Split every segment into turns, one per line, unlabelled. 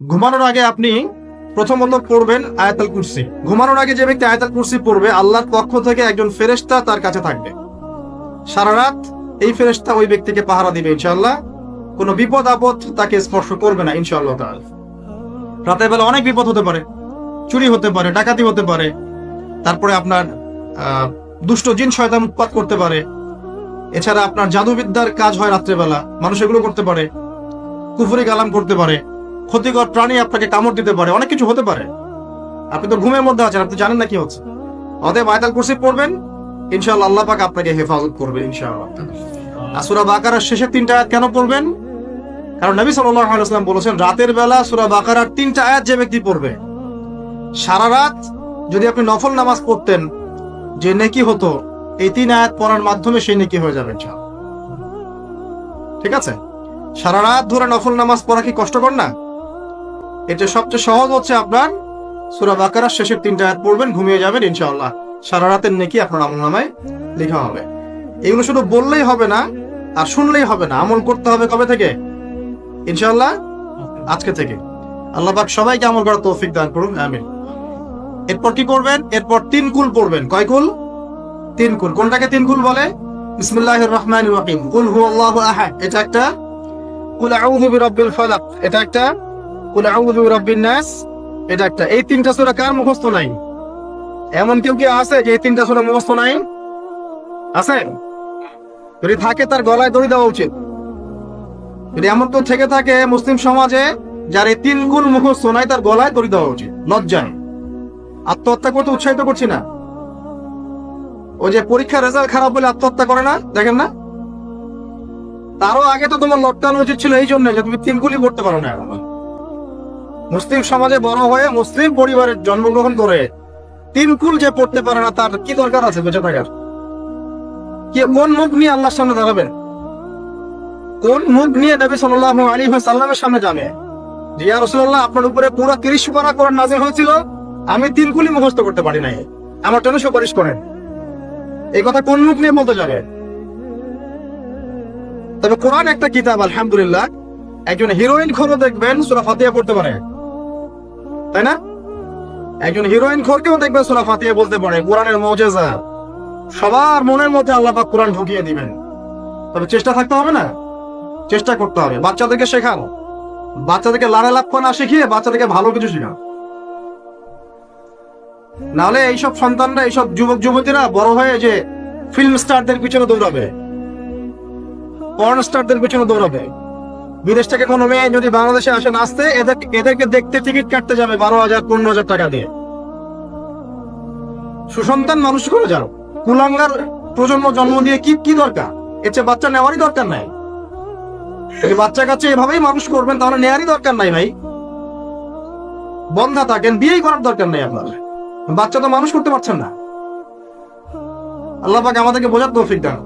ঘুমানোর আগে আপনি প্রথমত পড়বেন আয়াতাল কুরসি। ঘুমানোর আগে যে ব্যক্তি আয়াতাল কুরসি পড়বে, আল্লাহর পক্ষ থেকে একজন ফেরেশতা তার কাছে থাকবে। সারা রাত এই ফেরেশতা ওই ব্যক্তিকে পাহারা দিবে ইনশাল্লাহ কোনো বিপদ আপদ তাকে স্পর্শ করবে না, ইনশাআল্লাহ তাআলা। রাতের বেলা অনেক বিপদ হতে পারে, চুরি হতে পারে, ডাকাতি হতে পারে। তারপরে আপনার দুষ্ট জিন শয়তান উৎপাত করতে পারে। এছাড়া আপনার জাদুবিদ্যার কাজ হয় রাত্রেবেলা, মানুষ এগুলো করতে পারে, কুফুরি কালাম করতে পারে। ক্ষতিকর প্রাণী আপনাকে কামড় দিতে পারে, অনেক কিছু হতে পারে। আপনি তো ঘুমের মধ্যে আছেন, আপনি জানেন না কি হচ্ছে। অতএব আয়তাল কুরসি পড়বেন, ইনশাআল্লাহ আল্লাহ পাক আপনাকে হেফাজত করবে, ইনশাআল্লাহ। আর সূরা বাকারার শেষের তিনটা আয়াত কেন পড়বেন? কারণ নবী সাল্লাল্লাহু আলাইহি ওয়াসাল্লাম বলেছেন, রাতের বেলা সূরা বাকারার তিনটা আয়াত যে ব্যক্তি পড়বে, সারা রাত যদি আপনি নফল নামাজ পড়তেন, যে নেকি হতো, এই তিন আয়াত পড়ার মাধ্যমে সেই নেকি হয়ে যাবে। ঠিক আছে? সারা রাত ধরে নফল নামাজ পড়া কি কষ্টকর না? এটা সবচেয়ে সহজ হচ্ছে আপনার সূরা বাকারার শেষের তিনটা আয়াত পড়বেন, ঘুমিয়ে যাবেন, ইনশাআল্লাহ। সারা রাতের নেকি আপনার আমল নামায় লেখা হবে। এগুলো শুধু বললেই হবে না, আর শুনলেই হবে না, আমল করতে হবে কবে থেকে? ইনশাআল্লাহ? আজকে থেকে। আল্লাহ পাক সবাইকে আমল করার তৌফিক দান করুন, আমিন। এরপর কি করবেন এরপর তিন কুল পড়বেন। কয় কুল? তিন কুল। কোনটাকে তিন কুল বলে? বিসমিল্লাহির রহমানির রহিম। কুল হুয়াল্লাহু আহাদ। এটা একটা? কুল আউযু বিরাব্বিল ফালাক। এটা একটা? কুল আউযু বিরাব্বিন নাস। এটা একটা। এই তিনটা সূরা কার মুখস্থ নাই? এমন কেউ কি আছে যে এই তিনটা সূরা মুখস্থ নাই? আছে? যদি থাকে তার গলায় দড়ি দেওয়া উচিত। যদি এমন তো থেকে থাকে মুসলিম সমাজে যার এই তিন গুণ মুখস্থ নাই, তার গলায় দড়ি দেওয়া উচিত, লজ্জায়। আত্মহত্যা করতে উৎসাহিত করছি না। ওই যে পরীক্ষার রেজাল্ট খারাপ বলে আত্মহত্যা করে না, দেখেন না? তারও আগে তো তোমার লকডাউন উচিত ছিল এই জন্য যে তুমি তিন গুলি করতে পারো না। মুসলিম সমাজে বড় হয়ে মুসলিম পরিবারের জন্মগ্রহণ করে তিন কুল যে পড়তে পারে না, তার কি দরকার আছে বেঁচে থাকার? কি, কোন মুখ নিয়ে আল্লাহর সামনে দাঁড়াবেন কোন মুখ নিয়ে নবী সাল্লাল্লাহু আলাইহি ওয়াসাল্লামের সামনে যাবে? যে, ইয়া রাসূলুল্লাহ, আপনার উপরে পুরো 30 পারা কোরআন নাযিল হয়েছিল, আমি তিন কুলি মুখস্থ করতে পারি নাই। আমার জন্য সুপারিশ করেন। এই কথা কোন মুখ নিয়ে বলতে যাবে? তবে কোরআন একটা কিতাব, আলহামদুলিল্লাহ, একজন হিরোইন খোরও দেখবেন, সূরা ফাতিহা পড়তে পারে। তাই না? একজন হিরোইন খোরকেও দেখবেন সূরা ফাতিহা বলতে পারে, কোরআনের মুজিজা। সবার মনের মধ্যে আল্লাহ কোরআন ঢুকিয়ে দিবেন। তবে চেষ্টা থাকতে হবে না। চেষ্টা করতে হবে। বাচ্চাদেরকে শেখান বাচ্চাদেরকে লাড়া লাফা না শিখিয়ে বাচ্চাদেরকে ভালো কিছু শেখান নাহলে এইসব সন্তানরা, এইসব যুবক যুবতীরা বড় হয়ে যে ফিল্ম স্টারদের পিছনে দৌড়াবে। পর্ন স্টারদের পিছনে দৌড়াবে। বিদেশ থেকে কোনো মেয়ে যদি বাংলাদেশে আসে নাচতে, এদের এদেরকে দেখতে টিকিট কাটতে যাবে বারো হাজার, পনেরো হাজার টাকা দিয়ে। সুসন্তান মানুষ করে যাও। কুলাঙ্গার প্রজন্ম জন্ম দিয়ে কি কি দরকার? এর চেয়ে বাচ্চা নেওয়ারই দরকার নাই। বাচ্চা কাচ্চা এভাবেই মানুষ করবেন, তাহলে নেওয়ারই দরকার নাই ভাই। বন্ধা থাকেন, বিয়েই করার দরকার নেই আপনার। বাচ্চা তো মানুষ করতে পারছেন না। আল্লাহ পাক আমাদেরকে বোঝার তৌফিক দান।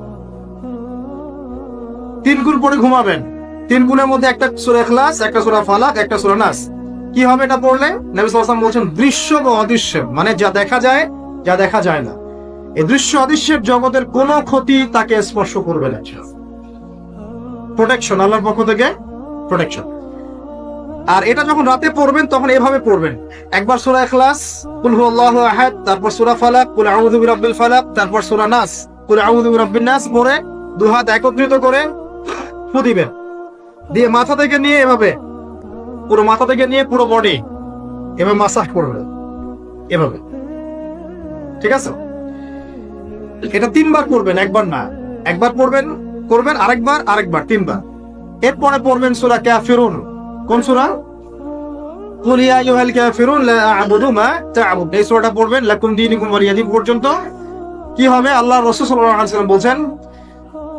তিন গুণ পরে ঘুমাবেন। তিন গুণের মধ্যে একটা সূরা ইখলাস, একটা সূরা ফালাক, একটা সূরা নাস। কি হবে এটা পড়লে? নবী ওয়াসাল্লাম বলছেন, দৃশ্য বা অদৃশ্য মানে যা দেখা যায়, যা দেখা যায় না। এই দৃশ্য অদৃশ্যের জগতের কোনো ক্ষতি তাকে স্পর্শ করবে না। প্রোটেকশন আল্লাহর পক্ষ থেকে প্রোটেকশন আর এটা যখন রাতে পড়বেন, তখন এভাবে পড়বেন। একবার সূরা ইখলাস, কুল হুয়াল্লাহু আহাদ, তারপর সূরা ফালাক, কুল আউযু বিরাব্বিল ফালাক, তারপর সূরা নাস, কুল আউযু বিরাব্বিন নাস পড়ে দুই হাত একত্রিত করে ফু দিয়ে মাথা থেকে নিয়ে এভাবে, পুরো মাথা থেকে নিয়ে পুরো বডি এভাবে মাসাজ করবেন এভাবে। ঠিক আছে? এটা তিনবার করবেন, একবার না। একবার পড়বেন, করবেন, আরেকবার আরেকবার, তিনবার। এরপরে পড়বেন সূরা কাফিরুন। কোন সূরা? কুল ইয়া আইয়ুহাল কাফিরুন, লা আ'বুদু মা তা'বুদ। এই সূরাটা পড়বেন, লাকুম দীনুকুম ওয়ালিয়াদিন পর্যন্ত। কি হবে? আল্লাহ রাসূল সাল্লাল্লাহু আলাইহি ওয়াসাল্লাম বলছেন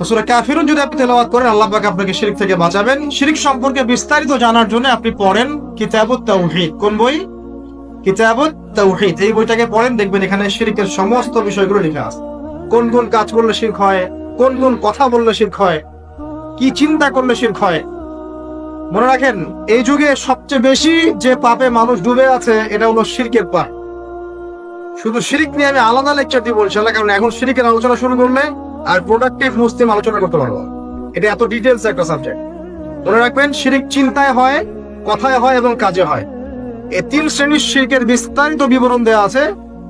তো সূরা কাফিরুন যদি আপনি তেলাওয়াত করেন আল্লাহ পাক আপনাকে শিরিক থেকে বাঁচাবেন। শিরিক সম্পর্কে বিস্তারিত জানার জন্য আপনি পড়েন কিতাবুত তাওহীদ। কোন বই? কিতাবুত তাওহীদ। এই বইটাকে পড়েন দেখবেন এখানে শিরিকের সমস্ত বিষয়গুলো লেখা আছে। কোন কোন কাজ করলে শিরক হয় কোন কোন কথা বললে শিরক হয় কি চিন্তা করলে শিরক হয়। মনে রাখেন এই যুগে সবচেয়ে বেশি যে পাপে মানুষ ডুবে আছে এটা হলো শিরকের পাপ। শুধু শিরিক নিয়ে আমি আলাদা লেকচার বলছি না, কারণ এখন শিরিকের আলোচনা শুরু করলে আর প্রোডাক্টিভ মুসলিম আলোচনা করতে পারব। এটা এত ডিটেলস একটা সাবজেক্ট মনে রাখবেন, শিরিক চিন্তায় হয়, কথায় হয় এবং কাজে হয়। এই তিন শ্রেণির শিরকের বিস্তারিত বিবরণ দেওয়া আছে,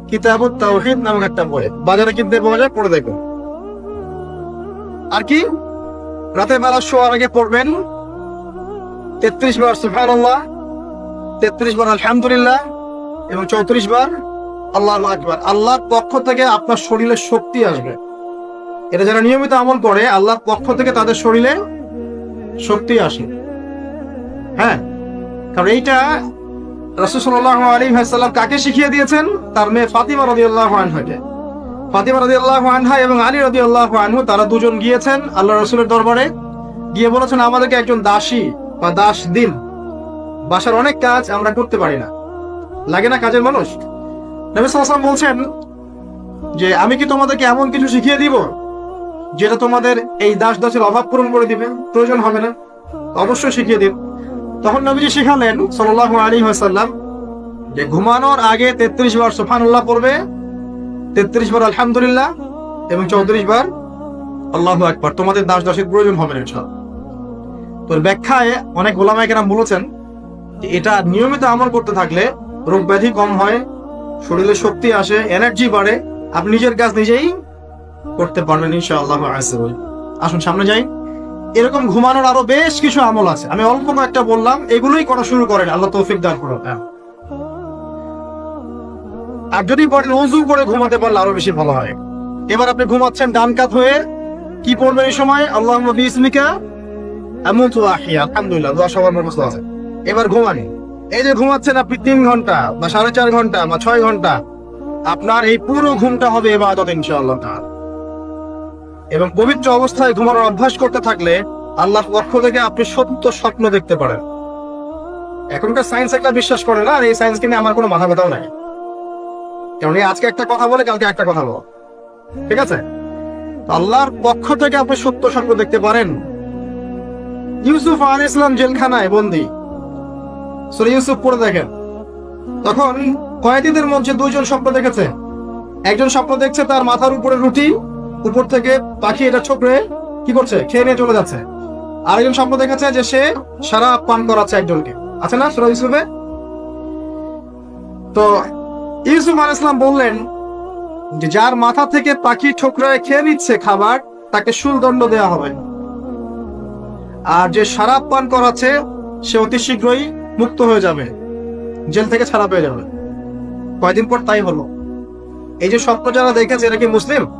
কিতাবুত তাওহীদ নামক একটা বই। বাজারে কিনতে পাওয়া যায়, পড়ে দেখুন আর কি? রাতে বেলা শোয়ার আগে পড়বেন। তেত্রিশ বার সুবহানাল্লাহ, তেত্রিশ বার আলহামদুলিল্লাহ এবং চৌত্রিশ বার আল্লাহ আকবার। আল্লাহর পক্ষ থেকে আপনার শরীরে শক্তি আসবে। এটা যারা নিয়মিত আমল করে, আল্লাহর পক্ষ থেকে তাদের শরীরে শক্তি আসে। হ্যাঁ? কারণ এইটা রসুল্লাহ আলী সাল্লাম কাকে শিখিয়ে দিয়েছেন? তার মেয়ে ফাতিমা রদি আল্লাহ আনহাকে। ফাতিমা রদি আল্লাহ আনহা এবং আলী রদি আল্লাহ আনহু, তারা দুজন গিয়েছেন আল্লাহ রসুলের দরবারে। গিয়ে বলেছেন, আমাদেরকে একজন দাসী বা দাস দিন। বাসার অনেক কাজ আমরা করতে পারি না। লাগে না কাজের মানুষ? নবী সাল্লাম বলছেন যে, আমি কি তোমাদেরকে এমন কিছু শিখিয়ে দিব যেটা তোমাদের এই দাস দাসের অভাব পূরণ করে দিবে, প্রয়োজন হবে না। অবশ্যই শিখিয়ে দিন। তখন নবীজি শিখালেন সাল্লাহ আলী সাল্লাম যে ঘুমানোর আগে তেত্রিশ বার সুফানুল্লাহ পড়বে, তেত্রিশ বার আলহামদুলিল্লাহ এবং চৌত্রিশ বার আল্লাহ একবার তোমাদের দাস দাসের প্রয়োজন হবে না ইনশাআল্লাহ। তোর ব্যাখ্যায় অনেক গোলামাইকেরাম বলেছেন যে এটা নিয়মিত আমল করতে থাকলে রোগ ব্যাধি কম হয়, শরীরে শক্তি আসে এনার্জি বাড়ে, আপনি নিজের কাজ নিজেই করতে পারবেন ইনশাআল্লাহ আসুন, সামনে যাই। এরকম ঘুমানোর আরও বেশ কিছু আমল আছে। আমি অল্প কয়েকটা বললাম, এগুলোই করা শুরু করেন। আল্লাহ তৌফিক দান করুন হ্যাঁ। আর যদি বলেন উজু করে ঘুমাতে পারলে আরও বেশি ভালো হয়। এবার আপনি ঘুমাচ্ছেন ডান কাত হয়ে। কি পড়বেন এই সময়? আল্লাহ বিসমিকা। এমন তো আলহামদুলিল্লাহ, দোয়া সবার আছে। এবার ঘুমানি। এই যে ঘুমাচ্ছেন আপনি তিন ঘণ্টা বা সাড়ে চার ঘণ্টা বা ছয় ঘণ্টা, আপনার এই পুরো ঘুমটা হবে এবাদত ইনশাআল্লাহ তাআলা। এবং পবিত্র অবস্থায় ঘুমানোর অভ্যাস করতে থাকলে আল্লাহর পক্ষ থেকে আপনি সত্য স্বপ্ন দেখতে পারেন। এখনকার সায়েন্স একটা বিশ্বাস করে না, আর এই সায়েন্সকে নিয়ে আমার কোনো মাথা ব্যথাও নাই। কারণ আজকে একটা কথা বলে, কালকে একটা কথা বলো। ঠিক আছে? আল্লাহর পক্ষ থেকে আপনি সত্য স্বপ্ন দেখতে পারেন। ইউসুফ আর ইসলাম জেলখানায় বন্দি। সুরে ইউসুফ পড়ে দেখেন। তখন কয়েদিদের মধ্যে দুইজন স্বপ্ন দেখেছে। একজন স্বপ্ন দেখছে তার মাথার উপরে রুটি উপর থেকে পাখি এটা ছোকরে কি করছে? খেয়ে নিয়ে চলে যাচ্ছে। আরেকজন স্বপ্ন দেখেছে যে সে সারা পান করাচ্ছে একজনকে। আছে না সুরা ইউসুফে? তো ইউসুফ আল ইসলাম বললেন যে যার মাথা থেকে পাখি ঠোকরায় খেয়ে নিচ্ছে খাবার, তাকে দণ্ড দেওয়া হবে। আর যে সারাপ পান করাচ্ছে, সে অতি শীঘ্রই মুক্ত হয়ে যাবে। জেল থেকে ছাড়া পেয়ে যাবে। কয়দিন পর তাই হলো। এই যে স্বপ্ন যারা দেখেছে, এরা কি মুসলিম?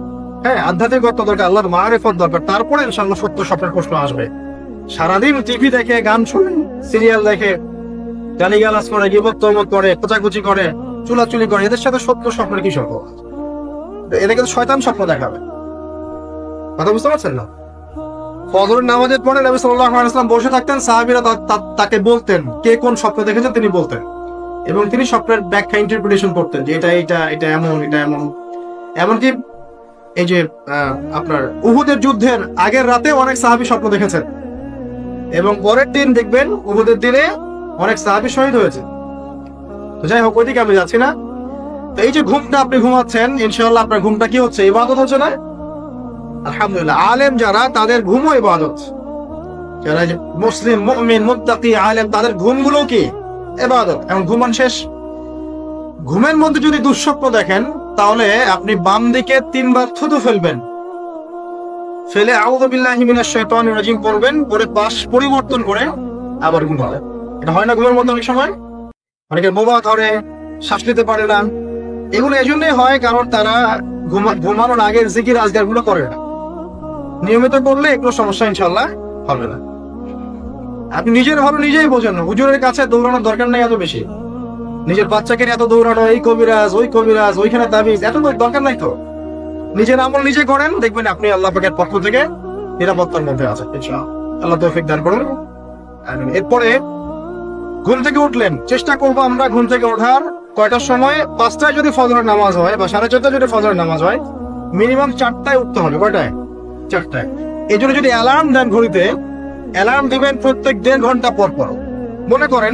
হ্যাঁ আধ্যাত্মিকতা দরকার, আল্লাহর মারেফত দরকার। তারপরে সত্য স্বপ্নের প্রশ্ন আসবে। সারাদিন টিভি দেখে, গান সিরিয়াল দেখে করে গিবত করে কোচাকুচি করে, চুলাচুলি করে, এদের সাথে সত্য স্বপ্নের কি সম্পর্ক কিন্তু শয়তান স্বপ্ন দেখাবে। কথা বুঝতে পারছেন না? ফজরের নামাজের পরে নবী সাল্লাল্লাহু আলাইহি বসে থাকতেন, সাহাবীরা তাকে বলতেন, কে কোন স্বপ্ন দেখেছেন তিনি বলতেন। এবং তিনি স্বপ্নের ব্যাখ্যা ইন্টারপ্রিটেশন করতেন যে এটা এটা এটা এমন এটা এমন। এমনকি এই যে আপনার উহুদের যুদ্ধের আগের রাতে অনেক সাহাবী স্বপ্ন দেখেছেন। এবং পরের দিন দেখবেন উহুদের দিনে অনেক সাহাবী শহীদ হয়েছে। তো যাই হোক, ওইদিকে আমি যাচ্ছি না। তো এই যে ঘুমটা আপনি ঘুমাচ্ছেন ইনশাল্লাহ আপনার ঘুমটা কি হচ্ছে? ইবাদত হচ্ছে না? আলহামদুলিল্লাহ। আলেম যারা, তাদের ঘুমও ইবাদত। যারা মুসলিম, মুমিন আলেম, তাদের ঘুমগুলো কি? ইবাদত। এখন ঘুমান শেষ। ঘুমের মধ্যে যদি দুঃস্বপ্ন দেখেন তাহলে আপনি বাম দিকে তিনবার থুতু ফেলবেন। ফেলে আউযু বিল্লাহি মিনাশ শাইতানির রাজিম পড়বেন পরে পাশ পরিবর্তন করে আবার ঘুমাবেন। এটা হয় না ঘুমের মধ্যে অনেক সময়? অনেকে বোবা ধরে, শ্বাস নিতে পারে না। এগুলো এই জন্যই হয় কারণ তারা ঘুমা- ঘুমানোর আগের জিকির আজগারগুলো করে না। নিয়মিত করলে এগুলো সমস্যা ইনশাল্লাহ হবে না। আপনি নিজের ভালো নিজেই বোঝেন হুজুরের কাছে দৌড়ানোর দরকার নেই এত বেশি। নিজের বাচ্চাকে নিয়ে এত দৌড়ানো, এই কবিরাজ, ওই কবিরাজ, ওইখানে তাবিজ এত দরকার নাই তো। নিজের আমল নিজে করেন, দেখবেন আপনি আল্লাহ পাকের পক্ষ থেকে নিরাপত্তার মধ্যে ইনশাআল্লাহ। আল্লাহ তৌফিক দান করুন। এরপরে ঘুম থেকে উঠলেন, চেষ্টা করব আমরা ঘুম থেকে ওঠার। কয়টার সময়? পাঁচটায় যদি ফজরের নামাজ হয় বা সাড়ে চারটায় যদি ফজরের নামাজ হয়, মিনিমাম চারটায় উঠতে হবে, কয়টায়? চারটায়। এই জন্য যদি অ্যালার্ম দেন ঘড়িতে অ্যালার্ম দিবেন প্রত্যেক দেড় ঘণ্টা পর পর। মনে করেন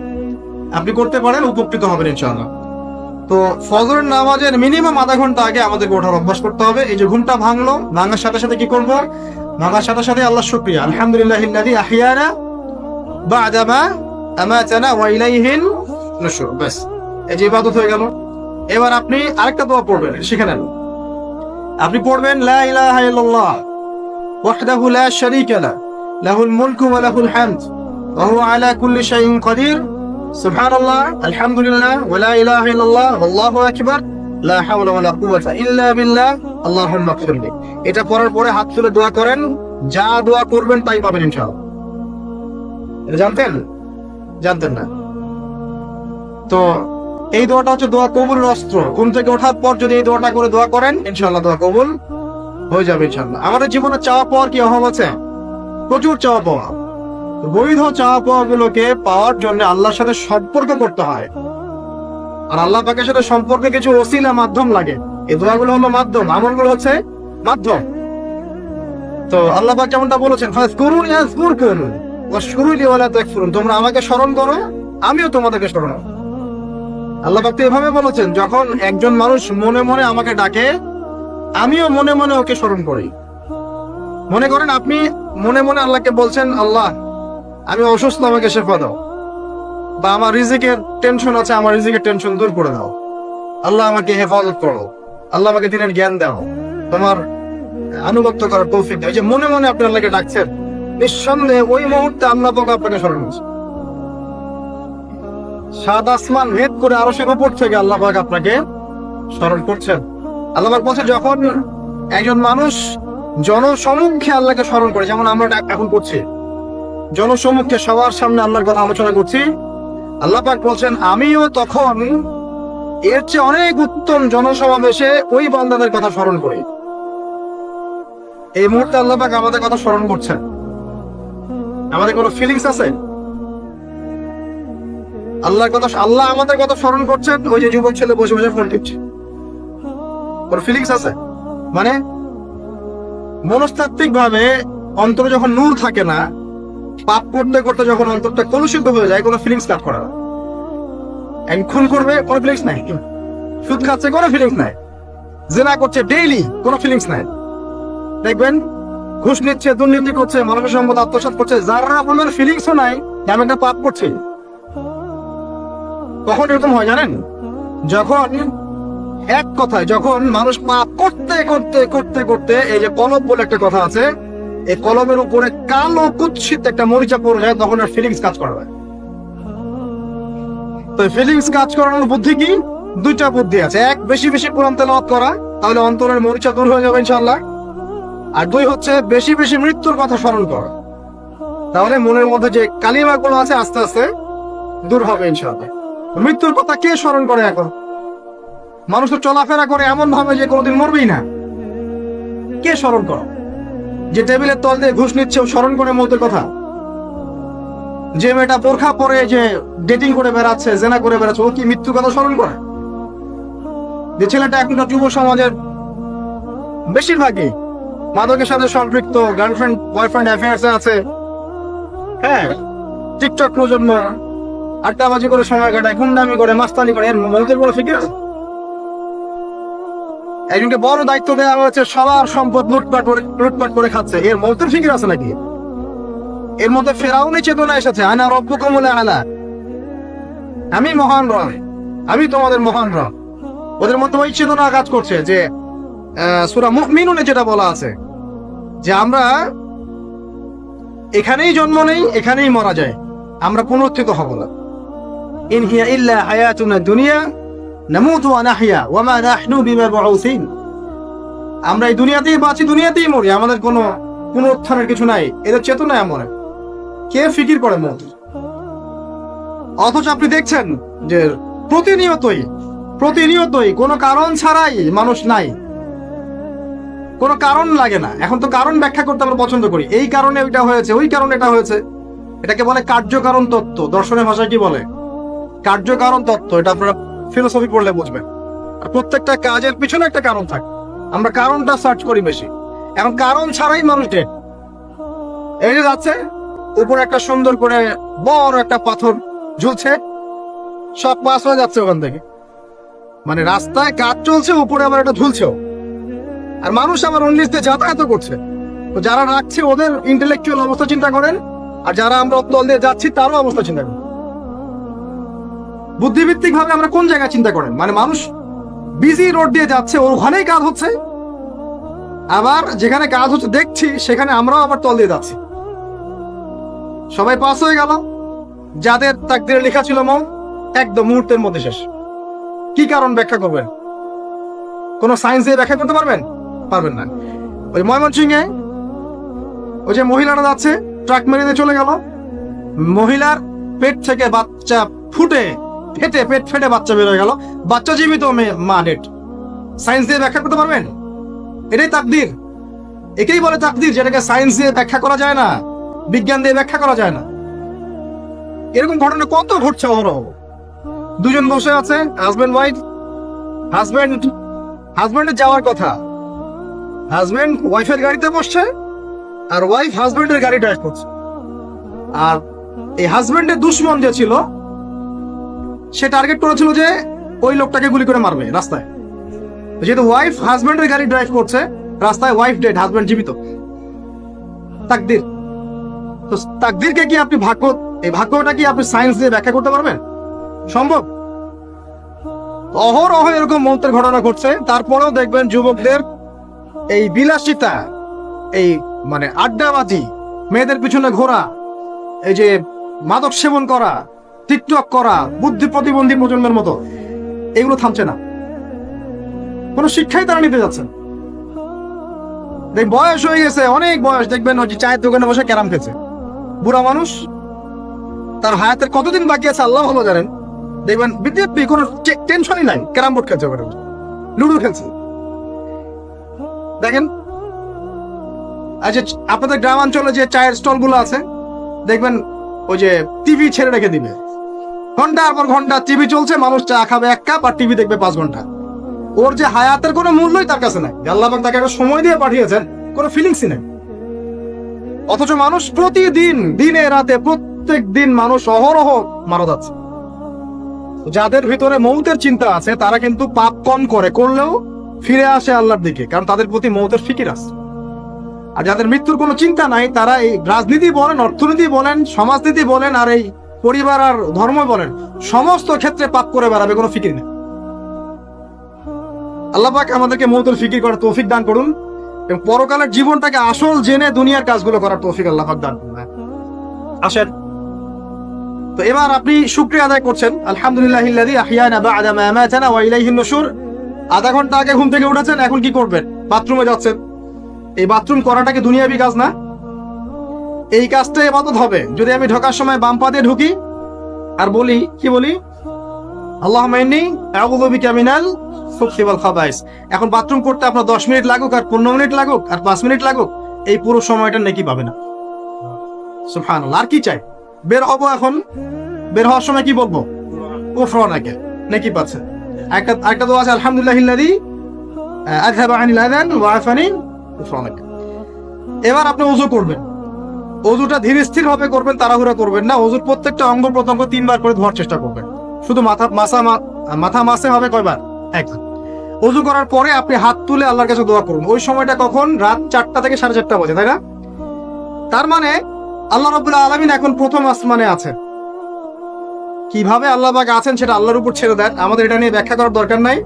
আপনি করতে পারেন, উপকৃত হবেন ইনশাআল্লাহ। তো ফজরের নামাজের মিনিমাম আধা ঘণ্টা আগে আমাদেরকে ওঠার অভ্যাস করতে হবে। এই যে ঘুমটা ভাঙলো, ভাঙার সাথে সাথে কি করব? ভাঙার সাথে সাথে আল্লাহ শুকরিয়া। আলহামদুলিল্লাহ আহিয়ানা বা'দামা আমাতানা ওয়া ইলাইহিন নুশুর। ব্যাস, এই যে ইবাদত হয়ে গেল। এবার আপনি আরেকটা দোয়া পড়বেন, শিখে নেন। আপনি পড়বেন, লা ইলাহা ইল্লাল্লাহ, ওয়াহদাহু লা শারীকা লা, লাহুল মুলকু ওয়া লাহুল হামদ, ওয়া হুয়া আলা কুল্লি শাইইন কাদির। সুবহানাল্লাহ, আলহামদুলিল্লাহ, ওয়া লা ইলাহা ইল্লাল্লাহ, আল্লাহু আকবার, লা হাওলা ওয়া লা কুওয়াতা ইল্লা বিল্লাহ, আল্লাহুম্মা ইগফিরলি এটা পড়ার পরে হাত তুলে দোয়া করেন, যা দোয়া করবেন তাই পাবেন ইনশাআল্লাহ। এটা জানতেন? জানতেন না। তো এই দোয়াটা হচ্ছে দোয়া কবুলের অস্ত্র। ঘুম থেকে ওঠার পর যদি এই দোয়াটা করে দোয়া করেন, ইনশাআল্লাহ দোয়া কবুল হয়ে যাবে ইনশাআল্লাহ। আমাদের জীবনে চাওয়া পাওয়ার কি অভাব আছে? প্রচুর চাওয়া পাওয়া। বৈধ চাওয়া পাওয়া গুলোকে পাওয়ার জন্য আল্লাহর সাথে সম্পর্ক করতে হয়। আর আল্লাহ পাকের সাথে সম্পর্কে কিছু ওসিলা মাধ্যম লাগে। এই দোয়াগুলো হলো মাধ্যম, আমলগুলো হচ্ছে মাধ্যম। তো আল্লাহ পাক যেমনটা বলেছেন, ফাজকুরুন ইয়াজকুরকুম ওয়াশকুরুলি ওয়ালা তাকফুরুন। তোমরা আমাকে স্মরণ করো, আমিও তোমাদেরকে স্মরণ। আল্লাহ পাক তো এভাবে বলেছেন, যখন একজন মানুষ মনে মনে আমাকে ডাকে, আমিও মনে মনে ওকে স্মরণ করি। মনে করেন আপনি মনে মনে আল্লাহকে বলছেন, আল্লাহ আমি অসুস্থ, আমাকে শেফা দাও। বা আমার রিজিকের টেনশন আছে, আমার রিজিকের টেনশন দূর করে দাও। আল্লাহ আমাকে হেফাজত করো। আল্লাহ আমাকে দিনের জ্ঞান দাও। তোমার আনুগত্য করার তৌফিক দাও। যে মনে মনে আপনি আল্লাহকে ডাকছেন, নিঃসন্দেহে ওই মুহূর্তে আল্লাহ পাক আপনাকে স্মরণ করছে। সাত আসমান ভেদ করে আরও সে উপর থেকে আল্লাহ পাক আপনাকে স্মরণ করছেন। আল্লাহ পাক বলছে, যখন একজন মানুষ জনসমুখে আল্লাহকে স্মরণ করে, যেমন আমরা এখন করছি জনসমুখে সবার সামনে আল্লাহর কথা আলোচনা করছি। আল্লাহ পাক বলছেন, আমিও তখন এর চেয়ে অনেক উত্তম জনসমাবেশে ওই বান্দাদের কথা স্মরণ করি। এই মুহূর্তে আল্লাহ পাক আমাদের কথা স্মরণ করছেন। আমাদের কোনো ফিলিংস আছে? আল্লাহর কথা, আল্লাহ আমাদের কথা স্মরণ করছেন, ওই যে যুবক ছেলে বসে বসে ফোন টিপছে। ওর ফিলিংস আছে? মানে মনস্তাত্ত্বিক ভাবে অন্তরে যখন নূর থাকে না পাপ করতে করতে যখন অন্তরটা কলুষিত হয়ে যায়, কোনো ফিলিংস কাট করে খুন করবে, কোনো ফিলিংস নাই। সুদ খাচ্ছে, কোনো ফিলিংস নাই। জেনা করছে ডেইলি কোনো ফিলিংস নাই। দেখবেন, ঘুষ নিচ্ছে, দুর্নীতি করছে মানবের সম্পদ আত্মসাৎ করছে, যারা আপনার ফিলিংসও নাই, আমি একটা পাপ করছি। কখন এরকম হয় জানেন? যখন এক কথায়, যখন মানুষ পাপ করতে করতে করতে করতে, এই যে কলব বলে একটা কথা আছে এই কলমের উপরে কালো কুৎসিত একটা মরিচা পড়ে যায়, তখন আর ফিলিংস কাজ করা হয় তো ফিলিংস কাজ করানোর বুদ্ধি কি? দুইটা বুদ্ধি আছে। এক, বেশি বেশি কোরআন তেলাওয়াত করা, তাহলে অন্তরের মরিচা দূর হয়ে যাবে ইনশাআল্লাহ। আর দুই হচ্ছে বেশি বেশি মৃত্যুর কথা স্মরণ করা। তাহলে মনের মধ্যে যে কালিমা গুলো আছে আস্তে আস্তে দূর হবে ইনশাআল্লাহ। মৃত্যুর কথা কে স্মরণ করে এখন? মানুষ তো চলাফেরা করে এমন ভাবে যে কোনোদিন মরবেই না। কে স্মরণ করো? যে টেবিলের তল দিয়ে ঘুষ নিচ্ছে, ও স্মরণ করে মৌতের কথা। যে মেয়েটা বোরখা পরে যে ডেটিং করে বেড়াচ্ছে, জেনা করে বেড়াচ্ছে, ও কি মৃত্যুর কথা স্মরণ করে? যে ছেলেটা এখনকার যুব সমাজের বেশিরভাগই মাদকের সাথে সম্পৃক্ত গার্লফ্রেন্ড বয়ফ্রেন্ড অ্যাফেয়ার্সে আছে। হ্যাঁ টিকটক প্রজন্ম আড্ডাবাজি করে সময় কাটায় গুন্ডামি করে, মাস্তানি করে, এর মৌতের কোনো ফিকির আছে। একজনকে বড় দায়িত্ব দেওয়া হয়েছে, সবার সম্পদ লুটপাট করে লুটপাট করে খাচ্ছে। এর মধ্যে ফিকির আছে নাকি? এর মধ্যে ফেরাউনি চেতনা এসেছে, আনা রব্বু কমলে আলা আমি মহান রব, আমি তোমাদের মহান রব। ওদের মধ্যে ওই চেতনা কাজ করছে যে সূরা মুমিনুনে যেটা বলা আছে, যে আমরা এখানেই জন্ম নেই, এখানেই মারা যায়। আমরা পুনরুত্থিত হব না। ইনহিয়া ইল্লা হায়াতুনা দুনিয়া নামুতু ওয়া নাহইয়া ওয়া মা নাহনু বিমাবউসিন আমরা এই দুনিয়াতেই বাঁচি, দুনিয়াতেই মরি, আমাদের কোনো পুনরুত্থানের কিছু নাই, এদের চেতনা এমন কে ফিকির করে মত? অথচ আপনি দেখছেন যে প্রতিনিয়তই প্রতিনিয়তই কোনো কারণ ছাড়াই মানুষ নাই। কোনো কারণ লাগে না। এখন তো কারণ ব্যাখ্যা করতে আমরা পছন্দ করি। এই কারণে ওইটা হয়েছে, ওই কারণে এটা হয়েছে। এটাকে বলে কার্যকারণ তত্ত্ব। দর্শনের ভাষায় কি বলে? কার্যকারণ তত্ত্ব। এটা আপনারা ফিলোসফি পড়লে বুঝবেন আর প্রত্যেকটা কাজের পিছনে একটা কারণ থাকে। আমরা কারণটা সার্চ করি বেশি। এখন কারণ ছাড়াই মানুষ dead। এই যে যাচ্ছে, উপরে একটা সুন্দর করে বড় একটা পাথর ঝুলছে। সব পাস হয়ে যাচ্ছে ওখান থেকে। মানে রাস্তায় কাজ চলছে, উপরে আবার একটা ঝুলছেও আর মানুষ আবার উনিশ দিয়ে যাতায়াত করছে। তো যারা রাখছে, ওদের ইন্টেলেকচুয়াল অবস্থা চিন্তা করেন। আর যারা আমরা তল দিয়ে যাচ্ছি, তারও অবস্থা চিন্তা করেন। বুদ্ধিভিত্তিক ভাবে আমরা কোন জায়গায় চিন্তা করেন? মানে মানুষ বিজি রোড দিয়ে যাচ্ছে ওখানেই কাজ হচ্ছে। আবার যেখানে কাজ হচ্ছে দেখছি, সেখানে আমরাও আবার তল দিয়ে যাচ্ছি। সবাই পাস হয়ে গেল। যাদের তাকদিরে লেখা ছিল মন, একদম মুহূর্তের মধ্যে শেষ। কি কারণ ব্যাখ্যা করবেন? কোন সায়েন্স দিয়ে ব্যাখ্যা করতে পারবেন? পারবেন না। ওই ময়মনসিংহে ওই যে মহিলারা যাচ্ছে ট্রাক মেরে চলে গেল। মহিলার পেট থেকে বাচ্চা ফুটে ফেটে পেট ফেটে বাচ্চা বের হয়ে গেল। বাচ্চা জীবিত মা ডেট। সায়েন্স দিয়ে ব্যাখ্যা করতে পারবেন? এটাই তাকদির। একেই বলে তাকদির, যেটাকে সায়েন্স দিয়ে ব্যাখ্যা করা যায় না, বিজ্ঞান দিয়ে ব্যাখ্যা করা যায় না। এরকম ঘটনা কত ঘটছে অহরহ দুজন বসে আছে হাজবেন্ড ওয়াইফ হাজবেন্ড হাজবেন্ডের যাওয়ার কথা। হাজবেন্ড ওয়াইফের গাড়িতে বসছে, আর ওয়াইফ হাজবেন্ডের গাড়ি ড্রাইভ করছে। আর এই হাজবেন্ডের দুশ্মন যে ছিল সে টার্গেট করেছিল যে ওই লোকটাকে গুলি করে মারবে রাস্তায়। যেহেতু ওয়াইফ হাজবেন্ডের গাড়ি ড্রাইভ করছে, রাস্তায় ওয়াইফ ডেড হাজবেন্ড জীবিত। তাকদির। তো তাকদিরকে কি আপনি ভাগ্য, এই ভাগ্যটা কি আপনি সায়েন্স দিয়ে ব্যাখ্যা করতে পারবেন? সম্ভব? অহরহ এরকম মন্ত্রের ঘটনা ঘটছে, তারপরেও দেখবেন যুবকদের এই বিলাসিতা, এই মানে আড্ডাবাজি, মেয়েদের পিছনে ঘোরা, এই যে মাদক সেবন করা টিকটক করা, বুদ্ধি প্রতিবন্ধী প্রজন্মের মতো, এগুলো থামছে না। কোনো শিক্ষাই তারা নিতে যাচ্ছেন বয়স হয়ে গেছে, অনেক বয়স। দেখবেন ওই চায়ের দোকানে বসে ক্যারাম খেয়েছে। বুড়া মানুষ, তার হায়াতের কতদিন বাকি আছে আল্লাহ ভালো জানেন। দেখবেন বিদ্যুৎ কোনো টেনশনই নাই। ক্যারাম বোর্ড খেলছে ওখানে লুডো খেলছে। দেখেন আচ্ছা আপনাদের গ্রামাঞ্চলে যে চায়ের স্টলগুলো আছে, দেখবেন ওই যে টিভি ছেড়ে রেখে দিবে। ঘণ্টার পর ঘণ্টা টিভি চলছে, মানুষ চা খাবে এক কাপ আর টিভি দেখবে পাঁচ ঘণ্টা। ওর যে হায়াতের কোনো মূল্যই তার কাছে নাই। আল্লাহবাক তাকে একটা সময় দিয়ে পাঠিয়েছেন, কোনো ফিলিংসই নেই। অথচ মানুষ প্রতিদিন, দিনে, রাতে, প্রত্যেক দিন মানুষ অহরহ মারা যাচ্ছে। যাদের ভিতরে মৌতের চিন্তা আছে, তারা কিন্তু পাপ কম করে, করলেও ফিরে আসে আল্লাহর দিকে, কারণ তাদের প্রতি মৌতের ফিকির আছে। আর যাদের মৃত্যুর কোনো চিন্তা নাই, তারা এই রাজনীতি বলেন, অর্থনীতি বলেন, সমাজনীতি বলেন, আর এই পরিবার আর ধর্ম বলেন, সমস্ত ক্ষেত্রে পাপ করে বেড়াবে, কোনো ফিকির নেই। আল্লাহ পাক আমাদেরকে মৌতের ফিকির করার তৌফিক দান করুন এবং পরকালের জীবনটাকে আসল জেনে দুনিয়ার কাজগুলো করার তৌফিক আল্লাহ পাক দান করুন আসেন। তো এবার আপনি শুক্রিয়া আদায় করছেন। আলহামদুলিল্লাহ আধা ঘণ্টা আগে ঘুম থেকে উঠেছেন, এখন কি করবেন? বাথরুমে যাচ্ছেন। এই বাথরুম করাটা কি দুনিয়াবি কাজ না? এই কাজটা এবাদত হবে। যদি আমি ঢোকার সময় বাম পা দিয়ে ঢুকি, আর বলি, কি বলি? আল্লাহ মাইনি আউযু বিকা মিনাল খুবসি ওয়াল খাবাইস। এখন বাথরুম করতে আপনার 10 মিনিট লাগুক, আর 15 মিনিট লাগুক, আর 5 মিনিট লাগুক, এই পুরো সময়টা নেকি পাবে না। সুবহানাল্লাহ, আর কি চাই? বের হব এখন। বের হওয়ার সময় কি বলব? ও উফরানাকে নেকি পাচ্ছে। একটা একটা দোয়া আছে, আলহামদুলিল্লাহ ইল্লাযী আযহাবা আনিল আযান ওয়া আফানি এবার আপনি ওযু করবেন। ওযুটা ধীর স্থির ভাবে করবেন, তাড়াহুড়া করবেন না। অজুর প্রত্যেকটা অঙ্গ প্রত্যঙ্গ তিনবার করে ধোয়ার চেষ্টা করবেন। শুধু মাথা, মাসা মাথা মাসে হবে কয়বার? একবার। অজু করার পরে আপনি হাত তুলে আল্লাহর কাছে দোয়া করুন। ওই সময়টা কখন? রাত চারটা থেকে সাড়ে চারটা বাজে, তাই না? তার মানে আল্লাহ রবুল্লাহ আলমিন এখন প্রথম আসমানে আছেন। কীভাবে আল্লাহ পাক আছেন সেটা আল্লাহর উপর ছেড়ে দেন, আমাদের এটা নিয়ে ব্যাখ্যা করার দরকার নাই,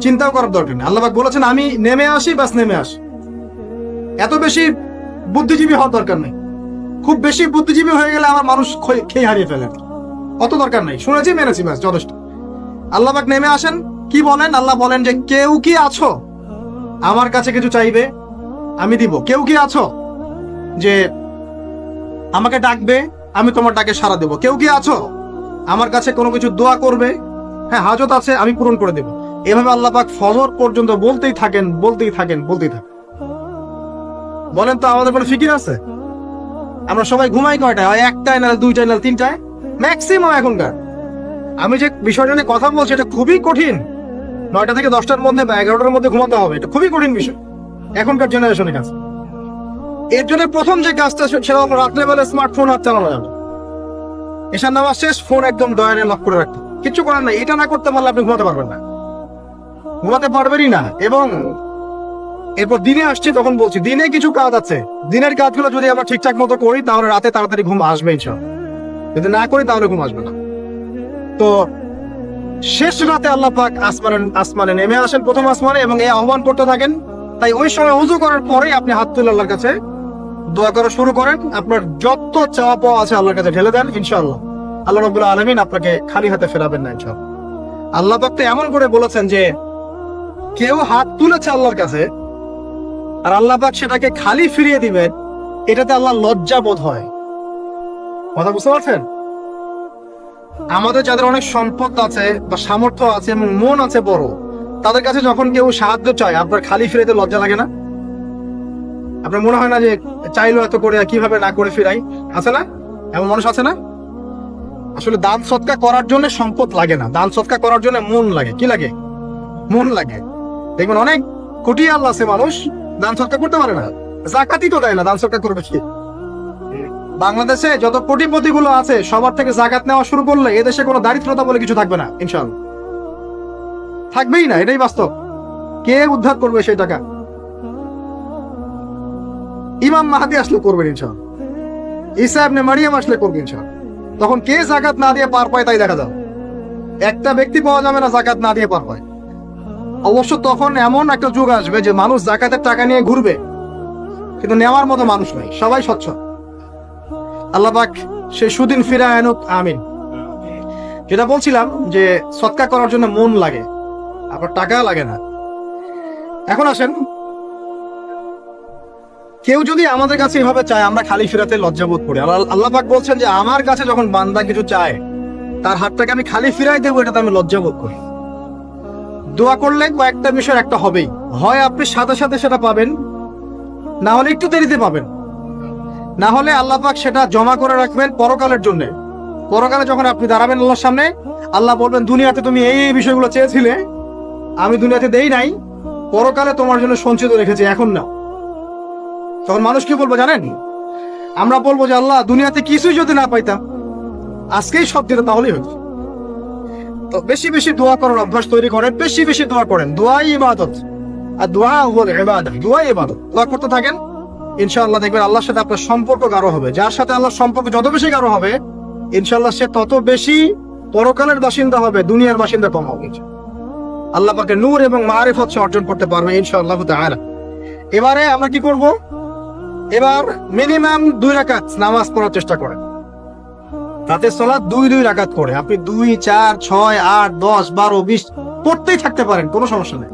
চিন্তাও করার দরকার নেই। আল্লাহ পাক বলেছেন, আমি নেমে আসি, বাস নেমে আসি। এত বেশি বুদ্ধিজীবী হওয়ার দরকার নেই। খুব বেশি বুদ্ধিজীবী হয়ে গেলে আমার মানুষ খেয়ে হারিয়ে ফেলেন অত দরকার নেই। শুনেছি, মেনেছি ব্যাস, যথেষ্ট। আল্লাহ পাক নেমে আসেন। কি বলেন? আল্লাহ বলেন যে, কেউ কি আছো? আমার কাছে কিছু চাইবে, আমি দিব। কেউ কি আছো? যে, আমাকে ডাকবে, আমি তোমার ডাকে সাড়া দেব। কেউ কি আছো? আমার কাছে কোনো কিছু দোয়া করবে? হ্যাঁ হাজত আছে, আমি পূরণ করে দেব। এভাবে আল্লাহ পাক ফজর পর্যন্ত বলতেই থাকেন বলতেই থাকেন বলতেই থাকেন। বলেন তো, আমাদের কোনো ফিকির আছে? আমরা সবাই ঘুমাই কয়টায়? হয় একটায় না দুইটায় না তিনটায়? ম্যাক্সিমাম এখনকার। আমি যে বিষয়টা নিয়ে কথা বলছি, এটা খুবই কঠিন। নয়টা থেকে দশটার মধ্যে বা এগারোটার মধ্যে ঘুমাতে হবে, এটা খুবই কঠিন বিষয়। এখনকার জেনারেশনের কাছে এর জন্য প্রথম যে কাজটা সেটা হলো রাত্রেবেলা স্মার্টফোন হাত চালানো যাবে। এসার নামাজ শেষ ফোন একদম দয়ারে লক করে রাখতে। কিচ্ছু করার নাই, এটা না করতে পারলে আপনি ঘুমাতে পারবেন না। ঘুমাতে পারবেনই না, এবং এরপর দিনে আসছে, তখন বলছি, দিনে কিছু কাজ আছে। দিনের কাজগুলো যদি আমরা ঠিকঠাক মতো করি, তাহলে রাতে তাড়াতাড়ি ঘুম আসবে ইনশাল্লাহ। যদি না করি, তাহলে ঘুম আসবে না। তো শেষ রাতে আল্লাহ পাক আসমানে আসমানে নেমে আসেন প্রথম আসমানে এবং এই আহ্বান করতে থাকেন। তাই ওই সময় উজু করার পরেই আপনি হাত তুলে আল্লাহর কাছে দোয়া করা শুরু করেন। আপনার যত চাওয়া পাওয়া আছে আল্লাহর কাছে ঢেলে দেন, ইনশাআল্লাহ। আল্লাহ রবুল্লাহ আলমিন আপনাকে খালি হাতে ফেরাবেন না, ইনশাআল্লাহ। আল্লাহ পাক তো এমন করে বলেছেন যে, কেউ হাত তুলেছে আল্লাহর কাছে আর আল্লাহ পাক সেটাকে খালি ফিরিয়ে দিবেন, এটাতে আল্লাহ লজ্জা বোধ হয়। কথা বুঝতে পারছেন? আমাদের যাদের অনেক সম্পদ আছে বা সামর্থ্য আছে এবং মন আছে বড়, তাদের কাছে যখন কেউ সাহায্য চায়, আপনার খালি ফিরাইতে লজ্জা লাগে না? আপনার মনে হয় না যে চাইলো এত করে, কীভাবে না করে ফিরাই? আছে না? এমন মানুষ আছে না? আসলে দান সৎকা করার জন্য সম্পদ লাগে না। দান সৎকা করার জন্য মন লাগে। কি লাগে? মন লাগে। দেখবেন অনেক কোটি আল্লাহ আছে মানুষ দান সৎকা করতে পারে না। জাকাতই তো দেয় না দান সৎকা করবে কি? বাংলাদেশে যত কোটিপতি গুলো আছে, সবার থেকে জাকাত নেওয়া শুরু করলে এদেশে কোনো দারিদ্রতা বলে কিছু থাকবে না, ইনশাআল্লাহ। থাকবেই না, এটাই বাস্তব। কে উদ্ধার করবে সেই টাকা? ইমাম মাহাদি আসলে করবেন, ইনশাআল্লাহ। ঈসা ইবনে মারিয়াম আসলে করবেন ইনশাআল্লাহ। তখন কে জাকাত না দিয়ে পার পায় তাই দেখা যাবে। একটা ব্যক্তি পাওয়া যাবে না, জাকাত না দিয়ে পার পায়। অবশ্য তখন এমন একটা যুগ আসবে যে মানুষ জাকাতের টাকা নিয়ে ঘুরবে। কিন্তু নেওয়ার মতো মানুষ নাই, সবাই স্বচ্ছ। আল্লাপাক সে সুদিন ফিরে আনুক, আমিন। যেটা বলছিলাম যে সৎকা করার জন্য মন লাগে, আবার টাকা লাগে না। এখন আসেন, কেউ যদি আমাদের কাছে এভাবে চায়, আমরা খালি ফিরাতে লজ্জাবোধ করি। আল্লাহ- পাক বলছেন যে, আমার কাছে যখন বান্দা কিছু চায়, তার হাতটাকে আমি খালি ফিরাই দেবো, এটাতে আমি লজ্জাবোধ করি। দোয়া করলে কয়েকটা বিষয় একটা হবেই। হয় আপনি সাথে সাথে সেটা পাবেন, না হলে একটু দেরিতে পাবেন। না হলে পাক সেটা জমা করে রাখবেন পরকালের জন্য। পরকালে যখন আপনি দাঁড়াবেন আল্লাহর সামনে, আল্লাহ বলবেন, দুনিয়াতে তুমি এই এই বিষয়গুলো চেয়েছিলে, আমি দুনিয়াতে দেই নাই, পরকালে তোমার জন্য সঞ্চিত রেখেছি, এখন না। তখন মানুষ কি বলব জানেন? আমরা বলব যে, আল্লাহ, দুনিয়াতে কিছুই যদি না পাইতাম, আজকেই সব দিতে তাহলেই হতো। তো বেশি বেশি দোয়া করার অভ্যাস তৈরি করেন, বেশি বেশি দোয়া করেন। দোয়াই ইবাদত। আর দোয়া হল ইবাদত, দোয়াই ইবাদত। দোয়া করতে থাকেন, ইনশাআল্লাহ দেখবেন আল্লাহর সাথে আপনার সম্পর্ক গাঢ় হবে। যার সাথে আল্লাহর সম্পর্ক যত বেশি গাঢ় হবে, ইনশাআল্লাহ সে তত বেশি পরকালের বাসিন্দা হবে, দুনিয়ার বাসিন্দা কম হবে। আল্লাহ পাকে নূর এবং মারিফত সে অর্জন করতে পারবে, ইনশাআল্লাহ তাআলা। এবারে আমরা কি করব? এবার মিনিমাম দুই রাকাত নামাজ পড়ার চেষ্টা করেন। রাতের সলাৎ দুই দুই রাকাত করে আপনি দুই, চার, ছয়, আট, দশ, বারো, বিশ পড়তেই থাকতে পারেন, কোনো সমস্যা নেই।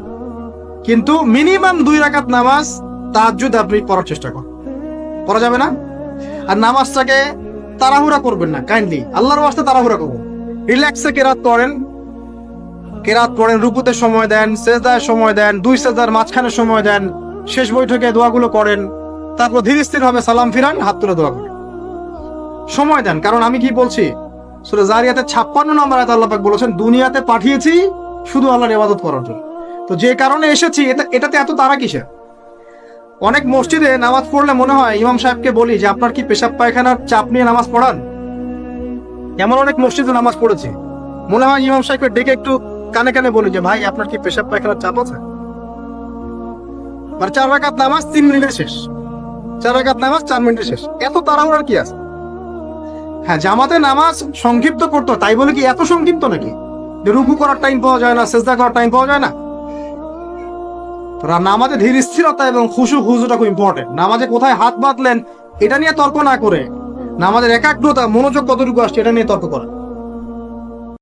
কিন্তু মিনিমাম দুই রাকাত নামাজ তাহাজ্জুদ আপনি পড়ার চেষ্টা করেন। পড়া যাবে না? আর নামাজটাকে তাড়াহুড়া করবেন না কাইন্ডলি আল্লাহর ওয়াস্তে তাড়াহুড়া করবেন রিল্যাক্সে কেরাত করেন কেরাত পড়েন, রুকুতে সময় দেন, সেজদায় সময় দেন, দুই সেজদার মাঝখানে সময় দেন, শেষ বৈঠকে দোয়াগুলো করেন, তারপর ধীর স্থির হবে সালাম ফিরান, হাত তুলে দোয়া করেন। সময় দেন, কারণ আমি কি বলছি? সুরে জারিয়াতে ছাপ্পান্ন নম্বর আয়াত আল্লাহ পাক বলেছেন, দুনিয়াতে পাঠিয়েছি শুধু আল্লাহর ইবাদত করার জন্য। তো যে কারণে এসেছি, এটা, এটাতে এত তারা কিসের? অনেক মসজিদে নামাজ পড়লে মনে হয়, ইমাম সাহেবকে বলি যে, আপনার কি পেশাব পায়খানার চাপ নিয়ে নামাজ পড়ান? এমন অনেক মসজিদে নামাজ পড়েছি। মনে হয় ইমাম সাহেবকে ডেকে একটু কানে কানে বলি যে, ভাই, আপনার কি পেশাব পায়খানার চাপ আছে? মানে চার রাকাত নামাজ তিন মিনিটে শেষ। চার রাকাত নামাজ চার মিনিটে শেষ। এত তাড়াহুড়ার কি আছে? হ্যাঁ জামাতে নামাজ সংক্ষিপ্ত করতো, তাই বলে কি এত সংক্ষিপ্ত নাকি? রুকু করার টাইম পাওয়া যায় না, সেজদা করার টাইম পাওয়া যায় না? নামাজে ধীর স্থিরতা এবং খুশু খুশুটা খুব ইম্পর্টেন্ট নামাজে কোথায় হাত বাঁধলেন, এটা নিয়ে তর্ক না করে, নামাজের একাগ্রতা, মনোযোগ কতটুকু আসছে, এটা নিয়ে তর্ক করা